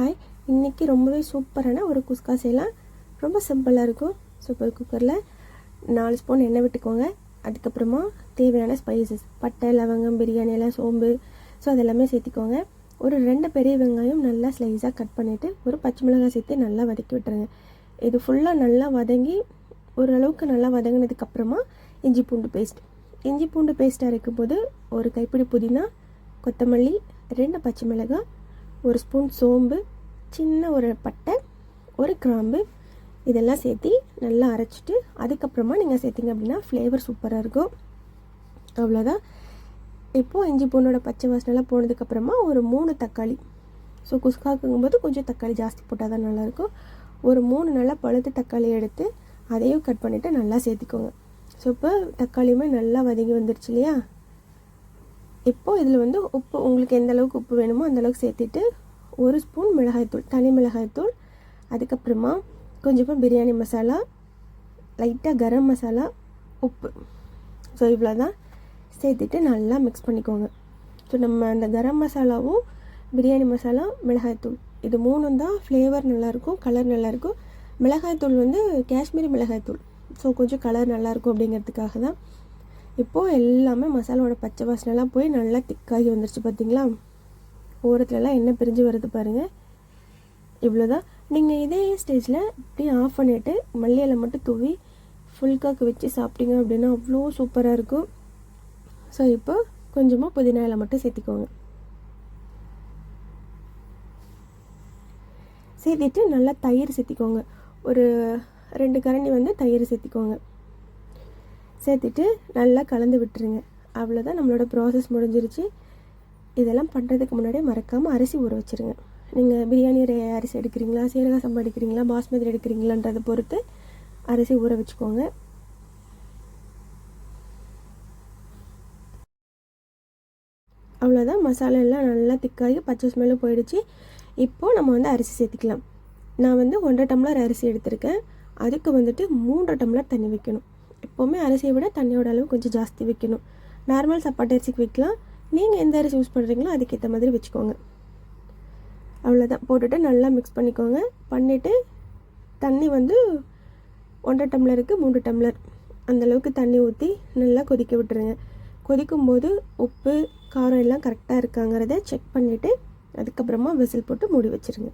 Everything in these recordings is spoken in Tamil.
ஹாய் இன்றைக்கி ரொம்பவே சூப்பரான ஒரு குஸ்கா செய்யலாம். ரொம்ப சிம்பிளாக இருக்கும். சூப்பர் குக்கரில் நாலு ஸ்பூன் எண்ணெய் விட்டுக்கோங்க. அதுக்கப்புறமா தேவையான ஸ்பைசஸ் பட்டை லவங்கம் பிரியாணி எல்லாம் சோம்பு. ஸோ அதெல்லாமே சேர்த்திக்கோங்க. ஒரு ரெண்டு பெரிய வெங்காயம் நல்லா ஸ்லைஸாக கட் பண்ணிவிட்டு ஒரு பச்சை மிளகாய் சேர்த்து நல்லா வதக்கி விட்டுருங்க. இது ஃபுல்லாக நல்லா வதங்கி ஓரளவுக்கு நல்லா வதங்கினதுக்கப்புறமா இஞ்சி பூண்டு பேஸ்ட் இஞ்சி பூண்டு பேஸ்ட்டாக இருக்கும்போது ஒரு கைப்பிடி புதினா கொத்தமல்லி ரெண்டு பச்சை மிளகாய் ஒரு ஸ்பூன் சோம்பு சின்ன ஒரு பட்டை ஒரு கிராம்பு இதெல்லாம் சேர்த்து நல்லா அரைச்சிட்டு அதுக்கப்புறமா நீங்கள் சேர்த்திங்க அப்படின்னா ஃப்ளேவர் சூப்பராக இருக்கும். அவ்வளோதான் இப்போது இஞ்சி பூண்டோட பச்சை வாசனைலாம் போனதுக்கப்புறமா ஒரு மூணு தக்காளி. ஸோ குஸ்காக்குங்கும்போது கொஞ்சம் தக்காளி ஜாஸ்தி போட்டால் தான் நல்லாயிருக்கும். ஒரு மூணு நல்லா பழுத்து தக்காளி எடுத்து அதையும் கட் பண்ணிவிட்டு நல்லா சேர்த்திக்கோங்க. ஸோ இப்போ தக்காளியுமே நல்லா வதங்கி வந்துருச்சு இல்லையா? இப்போது இதில் வந்து உப்பு உங்களுக்கு எந்த அளவுக்கு உப்பு வேணுமோ அந்தளவுக்கு சேர்த்துட்டு ஒரு ஸ்பூன் மிளகாய்த்தூள் தனி மிளகாய்த்தூள் அதுக்கப்புறமா கொஞ்சமாக பிரியாணி மசாலா லைட்டாக கரம் மசாலா உப்பு. ஸோ இவ்வளோ தான் சேர்த்துட்டு நல்லா மிக்ஸ் பண்ணிக்கோங்க. ஸோ நம்ம அந்த கரம் மசாலாவும் பிரியாணி மசாலா மிளகாய்த்தூள் இது மூணும் தான் ஃப்ளேவர் நல்லாயிருக்கும் கலர் நல்லாயிருக்கும். மிளகாய்த்தூள் வந்து காஷ்மீரி மிளகாய்த்தூள். ஸோ கொஞ்சம் கலர் நல்லாயிருக்கும் அப்படிங்கிறதுக்காக தான் இப்போது எல்லாமே மசாலாவோட பச்சை வாசனைலாம் போய் நல்லா திக்காகி வந்துருச்சு பார்த்தீங்களா ஓரத்துலலாம் எண்ணெய் பிரிஞ்சு வருது பாருங்கள் இவ்வளோதான் நீங்கள் இதே ஸ்டேஜில் இப்படி ஆஃப் பண்ணிவிட்டு மல்லியில் மட்டும் தூவி ஃபுல் காக்கு வச்சு சாப்பிட்டீங்க அப்படின்னா அவ்வளோ சூப்பராக இருக்கும். ஸோ இப்போ கொஞ்சமாக புதினா இலை மட்டும் சேர்த்திக்கோங்க. சேர்த்திட்டு நல்லா தயிர் சேர்த்திக்கோங்க. ஒரு ரெண்டு கரண்டி வந்து தயிர் சேர்த்திக்கோங்க. சேர்த்துட்டு நல்லா கலந்து விட்டுருங்க. அவ்வளோதான் நம்மளோட ப்ராசஸ் முடிஞ்சிருச்சு. இதெல்லாம் பண்ணுறதுக்கு முன்னாடியே மறக்காமல் அரிசி ஊற வச்சுருங்க. நீங்கள் பிரியாணி அரிசி எடுக்கிறீங்களா? சீரக சம்பா எடுக்கிறீங்களா? பாஸ்மதி எடுக்கிறீங்களான்றதை பொறுத்து அரிசி ஊற வச்சுக்கோங்க. அவ்வளோதான் மசாலா எல்லாம் நல்லா திக்காகி பச்சை ஸ்மெல்லும் போயிடுச்சு. இப்போது நம்ம வந்து அரிசி சேர்த்துக்கலாம். நான் வந்து ஒன்றரை டம்ளர் அரிசி எடுத்திருக்கேன். அதுக்கு வந்துட்டு மூன்றரை டம்ளர் தண்ணி வைக்கணும். எப்போவுமே அரிசியை விட தண்ணியோட அளவு கொஞ்சம் ஜாஸ்தி வைக்கணும். நார்மல் சப்பாட்டு அரிசிக்கு வைக்கலாம். நீங்கள் எந்த அரிசி யூஸ் பண்ணுறீங்களோ அதுக்கேற்ற மாதிரி வச்சுக்கோங்க. அவ்வளோதான் போட்டுட்டு நல்லா மிக்ஸ் பண்ணிக்கோங்க. பண்ணிவிட்டு தண்ணி வந்து ஒன்றரை டம்ளருக்கு மூன்று டம்ளர். அந்தளவுக்கு தண்ணி ஊற்றி நல்லா கொதிக்க விட்டுருங்க. கொதிக்கும்போது உப்பு காரம் எல்லாம் கரெக்டாக இருக்காங்கிறத செக் பண்ணிவிட்டு அதுக்கப்புறமா விசில் போட்டு மூடி வச்சுருங்க.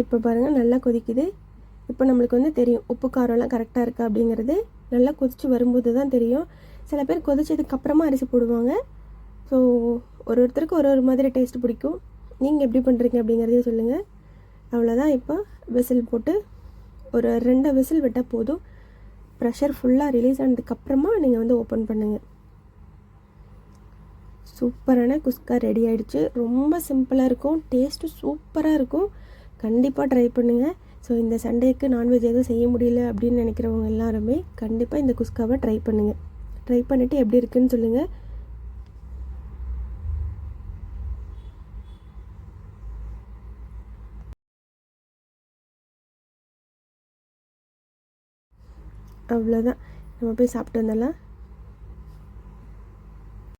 இப்போ பாருங்கள் நல்லா கொதிக்குது. இப்போ நம்மளுக்கு வந்து தெரியும் உப்பு காரம்லாம் கரெக்டாக இருக்கா அப்படிங்கிறது. நல்லா கொதித்து வரும்போது தான் தெரியும். சில பேர் கொதிச்சதுக்கப்புறமா அரிசி போடுவாங்க. ஸோ ஒரு ஒருத்தருக்கு ஒரு ஒரு மாதிரி டேஸ்ட் பிடிக்கும். நீங்கள் எப்படி பண்ணுறீங்க அப்படிங்கிறதையும் சொல்லுங்கள் அவ்வளோதான் இப்போ விசில் போட்டு ஒரு ரெண்டு விசில் விட்டால் போதும். ப்ரெஷர் ஃபுல்லாக ரிலீஸ் ஆனதுக்கப்புறமா நீங்கள் வந்து ஓப்பன் பண்ணுங்கள் சூப்பரான குஸ்கா ரெடி ஆகிடுச்சு ரொம்ப சிம்பிளாக இருக்கும். டேஸ்ட்டு சூப்பராக இருக்கும். கண்டிப்பாக ட்ரை பண்ணுங்கள் ஸோ இந்த சண்டேக்கு நான்வெஜ் எதுவும் செய்ய முடியல அப்படின்னு நினைக்கிறவங்க எல்லாருமே கண்டிப்பாக இந்த குஸ்காவை ட்ரை பண்ணுங்கள் ட்ரை பண்ணிவிட்டு எப்படி இருக்குன்னு சொல்லுங்கள் அவ்வளோதான் நம்ம போய் சாப்பிட்டு வந்துடலாம்